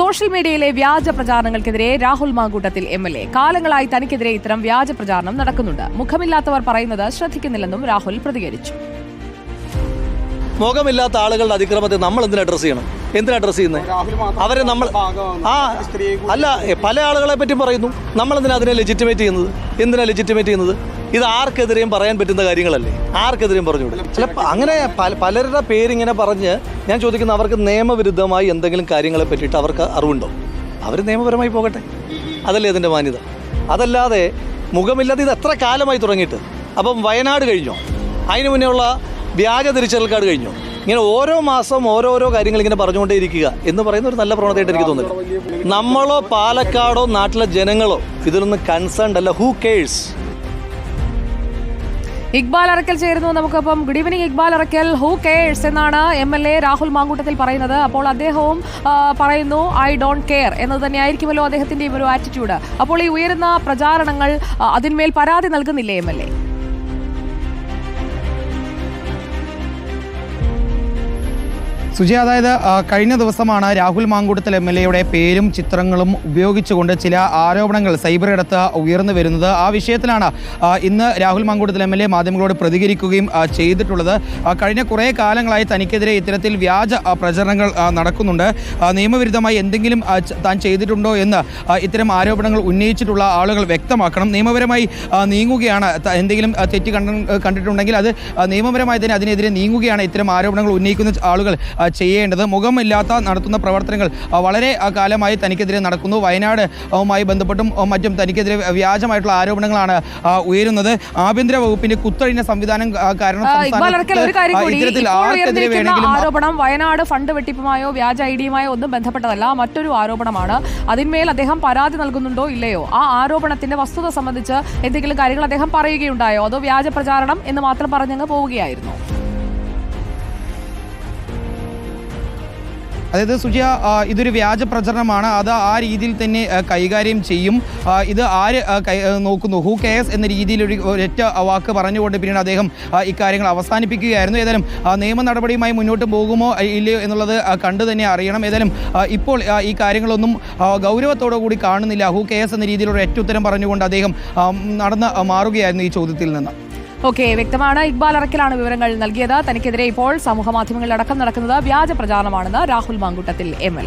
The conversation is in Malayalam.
സോഷ്യൽ മീഡിയയിലെ വ്യാജ പ്രചാരണങ്ങൾക്കെതിരെ Rahul Mankoottathil M L A. കാലങ്ങളായി തനിക്കെതിരെ ഇത്തരം വ്യാജ പ്രചാരണം നടക്കുന്നുണ്ട്. മുഖമില്ലാത്തവർ പറയുന്നത് ശ്രദ്ധിക്കുന്നില്ലെന്നും രാഹുൽ പ്രതികരിച്ചു. മുഖമില്ലാത്ത ആളുകളുടെ അതിക്രമത്തെ നമ്മൾ എന്തിനാ അഡ്രസ് ചെയ്യണം? എന്തിനാ അഡ്രസ് ചെയ്യുന്നത് അവരെ നമ്മൾ ആ അല്ല പല ആളുകളെ പറ്റി പറയുന്നു. നമ്മൾ എന്തിനാ അതിനെ ലെജിറ്റിമേറ്റ് ചെയ്യുന്നത്? എന്തിനാ ലെജിറ്റിമേറ്റ് ചെയ്യുന്നത്? ഇത് ആർക്കെതിരെയും പറയാൻ പറ്റുന്ന കാര്യങ്ങളല്ലേ? ആർക്കെതിരെയും പറഞ്ഞുകൂടെ? ചിലപ്പോൾ അങ്ങനെ പല പലരുടെ പേരിങ്ങനെ പറഞ്ഞ് ഞാൻ ചോദിക്കുന്ന അവർക്ക് നിയമവിരുദ്ധമായി എന്തെങ്കിലും കാര്യങ്ങളെ പറ്റിയിട്ട് അവർക്ക് അറിവുണ്ടോ? അവർ നിയമപരമായി പോകട്ടെ. അതല്ലേ അതിന്റെ മാന്യത. അതല്ലാതെ മുഖമില്ലാതെ ഇത് എത്ര കാലമായി തുടങ്ങിയിട്ട്? അപ്പം വയനാട് കഴിഞ്ഞോ? അതിന് മുന്നേ ഉള്ള വ്യാജ തിരിച്ചറിയൽ കാർഡ് കഴിഞ്ഞോ? ഇങ്ങനെ ഓരോ മാസം ഓരോരോ കാര്യങ്ങൾ ഇങ്ങനെ പറഞ്ഞുകൊണ്ടേ ഇരിക്കുക എന്ന് പറയുന്ന ഒരു നല്ല പ്രവണതയായിട്ട് എനിക്ക് തോന്നുന്നില്ല. നമ്മളോ പാലക്കാടോ നാട്ടിലെ ജനങ്ങളോ ഇതിലൊന്നും കൺസേൺഡ് അല്ല. ഹൂ കേഴ്സ് ഇക്ബാൽ അറക്കൽ ചേരുന്നു. നമുക്കപ്പം good evening Iqbal Arakkal who cares എന്നാണ് M L A Rahul Mankoottathil പറയുന്നത്. അപ്പോൾ അദ്ദേഹവും പറയുന്നു ഐ ഡോണ്ട് കെയർ എന്നത് തന്നെയായിരിക്കുമല്ലോ ഈ ഒരു ആറ്റിറ്റ്യൂഡ് അപ്പോൾ ഈ ഉയരുന്ന പ്രചാരണങ്ങൾ അതിന്മേൽ പരാതി നൽകുന്നില്ലേ എം എൽ എ സുജി അതായത് കഴിഞ്ഞ ദിവസമാണ് രാഹുൽ മാങ്കൂട്ടത്തിൽ എം എൽ എയുടെ പേരും ചിത്രങ്ങളും ഉപയോഗിച്ചുകൊണ്ട് ചില ആരോപണങ്ങൾ സൈബർ ഇടത്ത് ഉയർന്നു വരുന്നത്. ആ വിഷയത്തിലാണ് ഇന്ന് Rahul Mankoottathil M L A മാധ്യമങ്ങളോട് പ്രതികരിക്കുകയും ചെയ്തിട്ടുള്ളത്. കഴിഞ്ഞ കുറേ കാലങ്ങളായി തനിക്കെതിരെ ഇത്തരത്തിൽ വ്യാജ പ്രചരണങ്ങൾ നടക്കുന്നുണ്ട്. നിയമവിരുദ്ധമായി എന്തെങ്കിലും താൻ ചെയ്തിട്ടുണ്ടോ എന്ന് ഇത്തരം ആരോപണങ്ങൾ ഉന്നയിച്ചിട്ടുള്ള ആളുകൾ വ്യക്തമാക്കണം. നിയമപരമായി നീങ്ങുകയാണ് എന്തെങ്കിലും തെറ്റ് കണ്ടിട്ടുണ്ടെങ്കിൽ അത് നിയമപരമായി തന്നെ അതിനെതിരെ നീങ്ങുകയാണ് ഇത്തരം ആരോപണങ്ങൾ ഉന്നയിക്കുന്ന ആളുകൾ ചെയ്യേണ്ടത്. മുഖമില്ലാത്ത നടത്തുന്ന പ്രവർത്തനങ്ങൾ വളരെ കാലമായി തനിക്കെതിരെ നടക്കുന്നു. വയനാടുമായി ബന്ധപ്പെട്ടും മറ്റും തനിക്കെതിരെ വ്യാജമായിട്ടുള്ള ആരോപണങ്ങളാണ് ഉയരുന്നത്. ആഭ്യന്തര വകുപ്പിന്റെ കുത്തഴിഞ്ഞ സംവിധാനം കാരണം ആരോപണം വയനാട് ഫണ്ട് വെട്ടിപ്പുമായോ വ്യാജ ഐ ഡിയുമായോ ഒന്നും ബന്ധപ്പെട്ടതല്ല. മറ്റൊരു ആരോപണമാണ്. അതിന്മേൽ അദ്ദേഹം പരാതി നൽകുന്നുണ്ടോ ഇല്ലയോ? ആ ആരോപണത്തിന്റെ വസ്തുത സംബന്ധിച്ച് എന്തെങ്കിലും കാര്യങ്ങൾ അദ്ദേഹം പറയുകയുണ്ടായോ? അതോ വ്യാജ പ്രചാരണം എന്ന് മാത്രം പറഞ്ഞങ്ങ് പോവുകയായിരുന്നു? അതായത് സുജിയ ഇതൊരു വ്യാജ പ്രചരണമാണ്. അത് ആ രീതിയിൽ തന്നെ കൈകാര്യം ചെയ്യും. ഇത് ആര് നോക്കുന്നു? ഹൂ കെയർസ് എന്ന രീതിയിൽ ഒരു ഒരൊറ്റ വാക്ക് പറഞ്ഞുകൊണ്ട് പിന്നീട് അദ്ദേഹം ഇക്കാര്യങ്ങൾ അവസാനിപ്പിക്കുകയായിരുന്നു. ഏതായാലും നിയമ നടപടിയുമായി മുന്നോട്ട് പോകുമോ ഇല്ലയോ എന്നുള്ളത് കണ്ടു തന്നെ അറിയണം. ഏതായാലും ഇപ്പോൾ ഈ കാര്യങ്ങളൊന്നും ഗൗരവത്തോടു കൂടി കാണുന്നില്ല. ഹൂ കെയർസ് എന്ന രീതിയിലൊരു ഒറ്റ ഉത്തരം പറഞ്ഞുകൊണ്ട് അദ്ദേഹം നടന്ന് മാറുകയായിരുന്നു ഈ ചോദ്യത്തിൽ നിന്ന്. ഓക്കെ വ്യക്തമാണ്. ഇക്ബാൽ അറക്കലാണ് വിവരങ്ങൾ നൽകിയത്. തനിക്കെതിരെ ഇപ്പോൾ സമൂഹ മാധ്യമങ്ങളിലടക്കം നടക്കുന്നത് വ്യാജ പ്രചാരണമാണെന്ന് രാഹുൽ മാങ്കൂട്ടത്തിൽ എം.